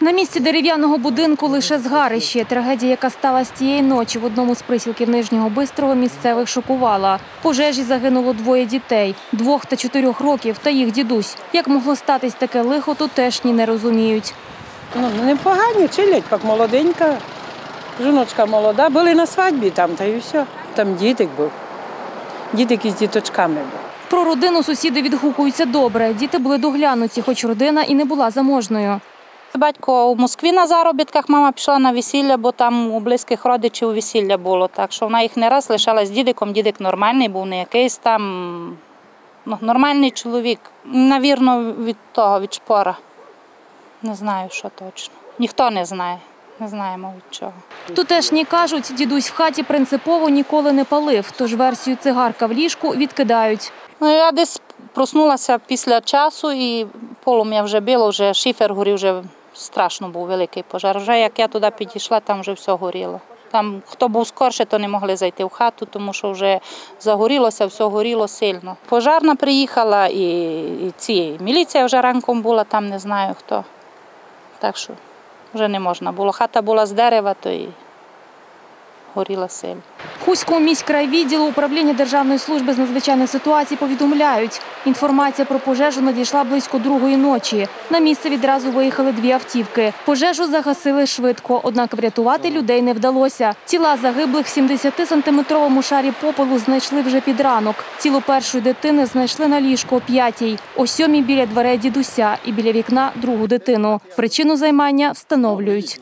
На місці дерев'яного будинку лише згарище. Трагедія, яка сталася цієї ночі в одному з присілків Нижнього Бистрого, місцевих шокувала. В пожежі загинуло двоє дітей – двох та чотирьох років та їх дідусь. Як могло статись таке лихо, тутешні не розуміють. Ну, непогані, чилять, як молоденька. Жіночка молода, були на свадьбі там, та й все. Там дітик був. Дітик із діточками був. Про родину сусіди відгукуються добре. Діти були доглянуті, хоч родина і не була заможною. Батько у Москві на заробітках, мама пішла на весілля, бо там у близьких родичів весілля було. Так що вона їх не раз лишалась з дідиком. Дідик нормальний був, не якийсь там ну, нормальний чоловік. Навірно, від того, від шпора. Не знаю, що точно. Ніхто не знає. Не знаємо від чого. Тутешні кажуть, дідусь в хаті принципово ніколи не палив, тож версію цигарка в ліжку відкидають. Ну, я десь проснулася після часу і полум'я вже було, вже шифер горів, вже страшно був великий пожар. Вже як я туди підійшла, там вже все горіло. Там хто був скорше, то не могли зайти в хату, тому що вже загорілося, все горіло сильно. Пожарна приїхала і, і ці міліція вже ранком була, там не знаю хто. Так що вже не можна було. Хата була з дерева, то і горіла сильно. Хуському міськрайвідділу управління Державної служби з надзвичайних ситуацій повідомляють. Інформація про пожежу надійшла близько другої ночі. На місце відразу виїхали дві автівки. Пожежу загасили швидко, однак врятувати людей не вдалося. Тіла загиблих в 70-сантиметровому шарі попелу знайшли вже під ранок. Тіло першої дитини знайшли на ліжку о п'ятій, о сьомій біля дверей дідуся і біля вікна другу дитину. Причину займання встановлюють.